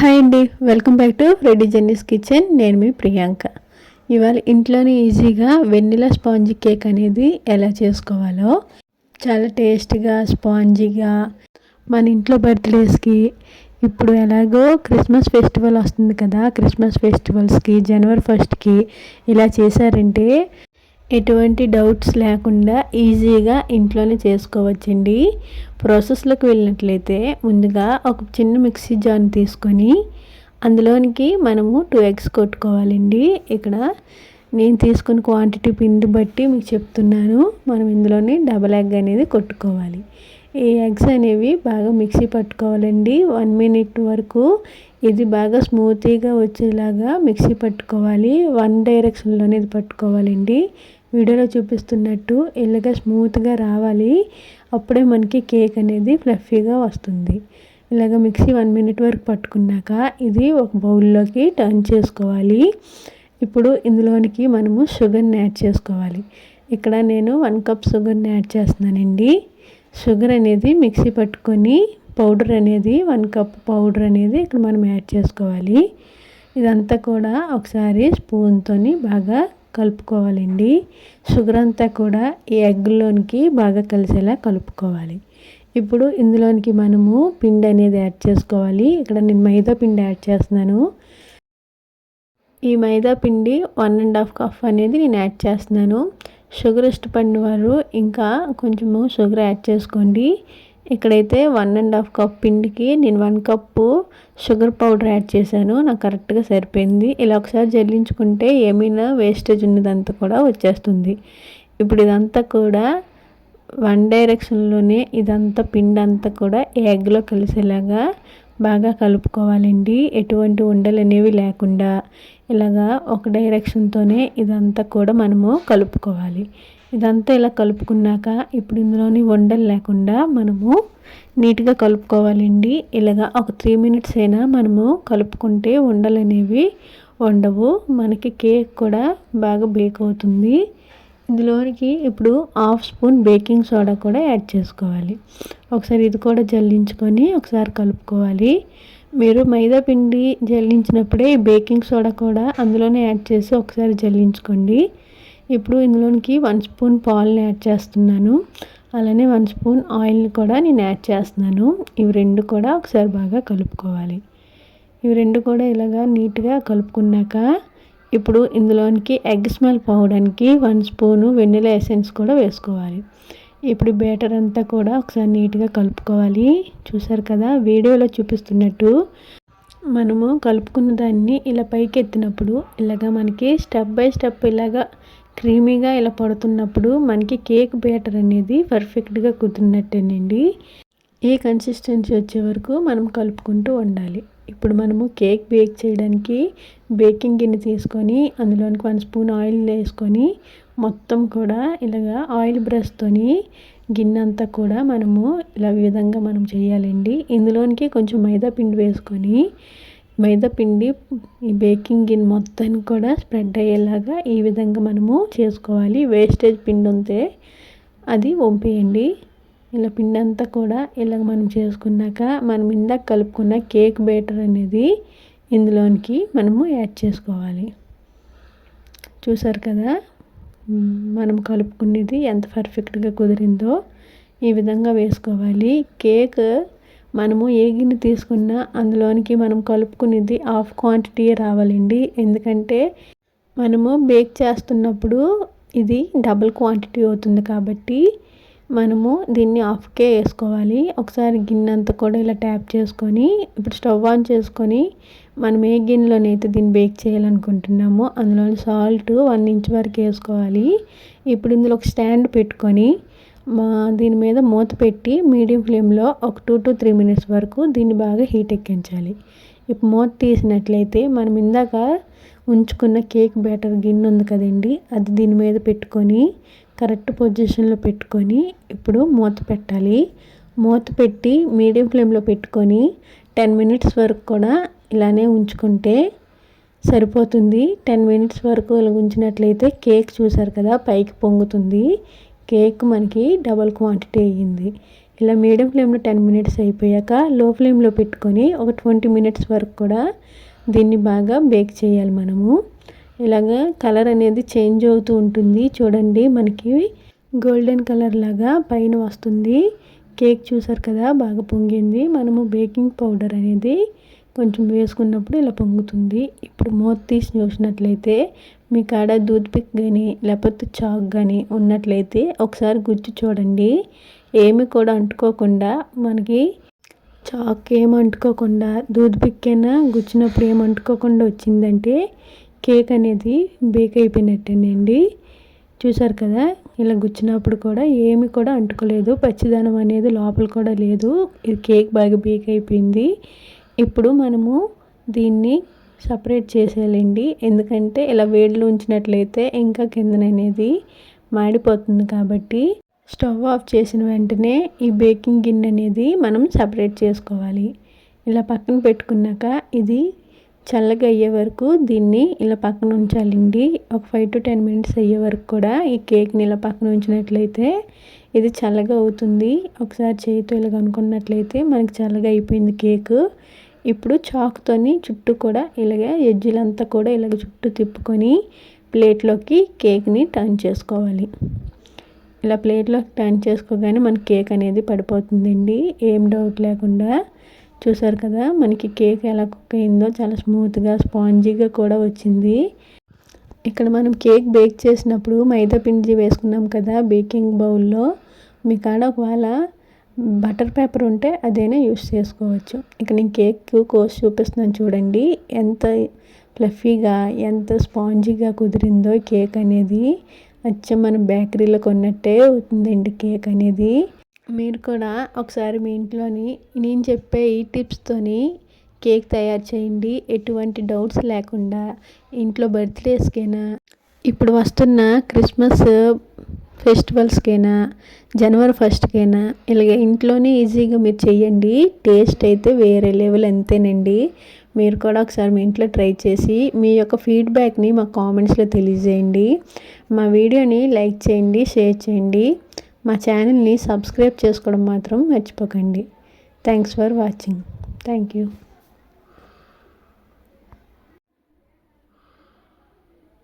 Hi అండి. Welcome back to Reddy Jenny's kitchen. నేను మీ ప్రియాంక. ఇవాళ ఇంట్లోనే ఈజీగా వెన్నెలా స్పాంజీ కేక్ అనేది ఎలా చేసుకోవాలో చాలా టేస్ట్గా స్పాంజీగా మన ఇంట్లో బర్త్డేస్కి ఇప్పుడు ఎలాగో క్రిస్మస్ ఫెస్టివల్ వస్తుంది కదా క్రిస్మస్ ఫెస్టివల్స్కి జనవరి ఫస్ట్కి ఇలా చేశారంటే ఎటువంటి డౌట్స్ లేకుండా ఈజీగా ఇంట్లోనే చేసుకోవచ్చండి. ప్రాసెస్లోకి వెళ్ళినట్లయితే ముందుగా ఒక చిన్న మిక్సీ జాన్ తీసుకొని అందులోనికి మనము టూ ఎగ్స్ కొట్టుకోవాలండి. ఇక్కడ నేను తీసుకున్న క్వాంటిటీ పిండి బట్టి మీకు చెప్తున్నాను. మనం ఇందులోనే డబల్ ఎగ్ అనేది కొట్టుకోవాలి. ఈ ఎగ్స్ అనేవి బాగా మిక్సీ పట్టుకోవాలండి. వన్ మినిట్ వరకు ఇది బాగా స్మూతీగా వచ్చేలాగా మిక్సీ పట్టుకోవాలి. వన్ డైరెక్షన్లోనే ఇది పట్టుకోవాలండి. వీడియోలో చూపిస్తున్నట్టు ఇలాగా స్మూత్గా రావాలి. అప్పుడే మనకి కేక్ అనేది ఫ్లఫీగా వస్తుంది. ఇలాగ మిక్సీ వన్ మినిట్ వరకు పట్టుకున్నాక ఇది ఒక బౌల్లోకి టర్న్ చేసుకోవాలి. ఇప్పుడు ఇందులోనికి మనము షుగర్ని యాడ్ చేసుకోవాలి. ఇక్కడ నేను వన్ కప్ షుగర్ని యాడ్ చేస్తున్నానండి. షుగర్ అనేది మిక్సీ పట్టుకొని పౌడర్ అనేది వన్ కప్ పౌడర్ అనేది ఇక్కడ మనం యాడ్ చేసుకోవాలి. ఇదంతా కూడా ఒకసారి స్పూన్తో బాగా కలుపుకోవాలండి. షుగర్ అంతా కూడా ఈ ఎగ్లోనికి బాగా కలిసేలా కలుపుకోవాలి. ఇప్పుడు ఇందులోనికి మనము పిండి అనేది యాడ్ చేసుకోవాలి. ఇక్కడ నేను మైదా పిండి యాడ్ చేస్తున్నాను. ఈ మైదా పిండి వన్ అండ్ హాఫ్ కప్ అనేది నేను యాడ్ చేస్తున్నాను. షుగర్ ఇష్టపడిన వారు ఇంకా కొంచెము షుగర్ యాడ్ చేసుకోండి. ఇక్కడైతే వన్ అండ్ హాఫ్ కప్ పిండికి నేను one cup sugar powder add చేశాను. నాకు కరెక్ట్గా సరిపోయింది. ఇలా ఒకసారి జల్లించుకుంటే ఏమైనా వేస్టేజ్ ఉన్నదంతా కూడా వచ్చేస్తుంది. ఇప్పుడు ఇదంతా కూడా వన్ డైరెక్షన్లోనే ఇదంతా పిండి అంతా కూడా ఎగ్లో కలిసేలాగా బాగా కలుపుకోవాలండి. ఎటువంటి ఉండలు అనేవి లేకుండా ఇలాగా ఒక డైరెక్షన్తోనే ఇదంతా కూడా మనము కలుపుకోవాలి. ఇదంతా ఇలా కలుపుకున్నాక ఇప్పుడు ఇందులోని వండలు లేకుండా మనము నీట్గా కలుపుకోవాలండి. ఇలాగా ఒక త్రీ మినిట్స్ అయినా మనము కలుపుకుంటే వండలు అనేవి వండవు. మనకి కేక్ కూడా బాగా బేక్ అవుతుంది. ఇందులోనికి ఇప్పుడు హాఫ్ స్పూన్ బేకింగ్ సోడా కూడా యాడ్ చేసుకోవాలి. ఒకసారి ఇది కూడా జల్లించుకొని ఒకసారి కలుపుకోవాలి. మీరు మైదా పిండి జల్లించినప్పుడే బేకింగ్ సోడా కూడా అందులోనే యాడ్ చేసి ఒకసారి జల్లించుకోండి. ఇప్పుడు ఇందులోనికి వన్ స్పూన్ పాలని యాడ్ చేస్తున్నాను. అలానే వన్ స్పూన్ ఆయిల్ని కూడా నేను యాడ్ చేస్తున్నాను. ఇవి రెండు కూడా ఒకసారి బాగా కలుపుకోవాలి. ఇవి రెండు కూడా ఇలాగా నీట్గా కలుపుకున్నాక ఇప్పుడు ఇందులోనికి ఎగ్ స్మెల్ పోవడానికి వన్ స్పూను వెన్నెల ఎసెన్స్ కూడా వేసుకోవాలి. ఇప్పుడు బేటర్ అంతా కూడా ఒకసారి నీట్గా కలుపుకోవాలి. చూసారు కదా వీడియోలో చూపిస్తున్నట్టు మనము కలుపుకున్న దాన్ని ఇలా పైకి ఎత్తినప్పుడు ఇలాగా మనకి స్టెప్ బై స్టెప్ ఇలాగా క్రీమీగా ఇలా పడుతున్నప్పుడు మనకి కేక్ బ్యాటర్ అనేది పర్ఫెక్ట్గా కుదిరినట్టేనండి. ఈ కన్సిస్టెన్సీ వచ్చే వరకు మనం కలుపుకుంటూ ఉండాలి. ఇప్పుడు మనము కేక్ బేక్ చేయడానికి బేకింగ్ గిన్నె తీసుకొని అందులోనికి వన్ స్పూన్ ఆయిల్ వేసుకొని మొత్తం కూడా ఇలాగా ఆయిల్ బ్రష్తోని గిన్నె అంతా కూడా మనము ఇలా విధంగా మనం చేయాలండి. ఇందులోనికి కొంచెం మైదా పిండి వేసుకొని మైదా పిండి ఈ బేకింగ్ గిన్ మొత్తానికి కూడా స్ప్రెడ్ అయ్యేలాగా ఈ విధంగా మనము చేసుకోవాలి. వేస్టేజ్ పిండి ఉంటే అది వంపేయండి. ఇలా పిండి అంతా కూడా ఇలా మనం చేసుకున్నాక మనం ఇందాక కలుపుకున్న కేక్ బేటర్ అనేది ఇందులోనికి మనము యాడ్ చేసుకోవాలి. చూసారు కదా? మనం కలుపుకునేది ఎంత పర్ఫెక్ట్గా కుదిరిందో ఈ విధంగా వేసుకోవాలి. కేక్ మనము ఏ గిన్నె తీసుకున్నా అందులోనికి మనం కలుపుకునేది హాఫ్ క్వాంటిటీ రావాలండి. ఎందుకంటే మనము బేక్ చేస్తున్నప్పుడు ఇది డబుల్ క్వాంటిటీ అవుతుంది కాబట్టి మనము దీన్ని హాఫ్కే వేసుకోవాలి. ఒకసారి గిన్నె అంతా కూడా ఇలా ట్యాప్ చేసుకొని ఇప్పుడు స్టవ్ ఆన్ చేసుకొని మనం ఏ గిన్నెలోనైతే దీన్ని బేక్ చేయాలనుకుంటున్నామో అందులో సాల్ట్ వన్ ఇంచ్ వరకు వేసుకోవాలి. ఇప్పుడు ఇందులో ఒక స్టాండ్ పెట్టుకొని దీని మీద మూత పెట్టి మీడియం ఫ్లేమ్లో ఒక టూ టు త్రీ మినిట్స్ వరకు దీన్ని బాగా హీట్ ఎక్కించాలి. ఇప్పుడు మూత తీసినట్లయితే మనం ఇందాక ఉంచుకున్న కేక్ బ్యాటర్ గిన్నె ఉంది కదండి అది దీని మీద పెట్టుకొని కరెక్ట్ పొజిషన్లో పెట్టుకొని ఇప్పుడు మూత పెట్టాలి. మూత పెట్టి మీడియం ఫ్లేమ్లో పెట్టుకొని టెన్ మినిట్స్ వరకు కూడా ఇలానే ఉంచుకుంటే సరిపోతుంది. టెన్ మినిట్స్ వరకు ఇలా ఉంచినట్లయితే కేక్ చూసారు కదా పైకి పొంగుతుంది. కేక్ మనకి డబల్ క్వాంటిటీ అయ్యింది. ఇలా మీడియం ఫ్లేమ్లో టెన్ మినిట్స్ అయిపోయాక లో ఫ్లేమ్లో పెట్టుకొని ఒక ట్వంటీ మినిట్స్ వరకు కూడా దీన్ని బాగా బేక్ చేయాలి మనము. ఇలాగా కలర్ అనేది చేంజ్ అవుతూ ఉంటుంది. చూడండి మనకి గోల్డెన్ కలర్ లాగా పైన వస్తుంది. కేక్ చూసారు కదా బాగా పొంగింది. మనము బేకింగ్ పౌడర్ అనేది కొంచెం వేసుకున్నప్పుడు ఇలా పొంగుతుంది. ఇప్పుడు మూత తీసి చూసినట్లయితే మీ కాడ దూద్ పిక్ కానీ లేకపోతే చాక్ కానీ ఉన్నట్లయితే ఒకసారి గుచ్చి చూడండి. ఏమి కూడా అంటుకోకుండా మనకి చాక్ ఏం అంటుకోకుండా దూద్ పిక్ అయినా గుచ్చినప్పుడు ఏం అంటుకోకుండా వచ్చిందంటే కేక్ అనేది బేక్ అయిపోయినట్టేనండి. చూసారు కదా ఇలా గుచ్చినప్పుడు కూడా ఏమి కూడా అంటుకోలేదు. పచ్చిదనం అనేది లోపల కూడా లేదు. ఇది కేక్ బాగా బేక్ అయిపోయింది. ఇప్పుడు మనము దీన్ని సపరేట్ చేసేయాలండి. ఎందుకంటే ఇలా వేడిలో ఉంచినట్లయితే ఇంకా కిందననేది మాడిపోతుంది కాబట్టి స్టవ్ ఆఫ్ చేసిన వెంటనే ఈ బేకింగ్ గిన్నె అనేది మనం సపరేట్ చేసుకోవాలి. ఇలా పక్కన పెట్టుకున్నాక ఇది చల్లగా అయ్యే వరకు దీన్ని ఇలా పక్కన ఉంచాలండి. ఒక ఫైవ్ టు టెన్ మినిట్స్ అయ్యే వరకు కూడా ఈ కేక్ని ఇలా పక్కన ఉంచినట్లయితే ఇది చల్లగా అవుతుంది. ఒకసారి చేయితో ఇలా కనుక్కున్నట్లయితే మనకి చల్లగా అయిపోయింది కేక్. ఇప్పుడు చాక్తోని చుట్టూ కూడా ఇలాగ ఎడ్జులంతా కూడా ఇలాగ చుట్టూ తిప్పుకొని ప్లేట్లోకి కేక్ని టర్న్ చేసుకోవాలి. ఇలా ప్లేట్లోకి టర్న్ చేసుకోగానే మనకి కేక్ అనేది పడిపోతుందండి. ఏం డౌట్ లేకుండా. చూసారు కదా మనకి కేక్ ఎలా కుక్ అయిందో చాలా స్మూత్గా స్పాంజీగా కూడా వచ్చింది. ఇక్కడ మనం కేక్ బేక్ చేసినప్పుడు మైదా పిండి వేసుకున్నాం కదా బేకింగ్ బౌల్లో మీ కాడ ఒకవేళ బటర్ పేపర్ ఉంటే అదైనా యూస్ చేసుకోవచ్చు. ఇక నేను కేక్ కోసి చూపిస్తున్నాను చూడండి. ఎంత ఫ్లఫీగా ఎంత స్పాంజీగా కుదిరిందో కేక్ అనేది. అచ్చం మనం బేకరీలో కొన్నట్టే అవుతుందండి కేక్ అనేది. మీరు కూడా ఒకసారి మీ ఇంట్లోని నేను చెప్పే ఈ టిప్స్తోని కేక్ తయారు చేయండి. ఎటువంటి డౌట్స్ లేకుండా ఇంట్లో బర్త్డేస్కైనా. ఇప్పుడు వస్తున్న క్రిస్మస్ ఫెస్టివల్స్కైనా జనవరి ఫస్ట్కైనా ఇలాగ ఇంట్లోనే ఈజీగా మీరు చేయండి టేస్ట్ అయితే వేరే లెవెల్ అంతేనండి. మీరు కూడా ఒకసారి మీ ఇంట్లో ట్రై చేసి మీ యొక్క ఫీడ్బ్యాక్ని మా కామెంట్స్లో తెలియజేయండి. మా వీడియోని లైక్ చేయండి షేర్ చేయండి. మా ఛానల్ని సబ్స్క్రైబ్ చేసుకోవడం మాత్రం మర్చిపోకండి. Thanks for watching. Thank you.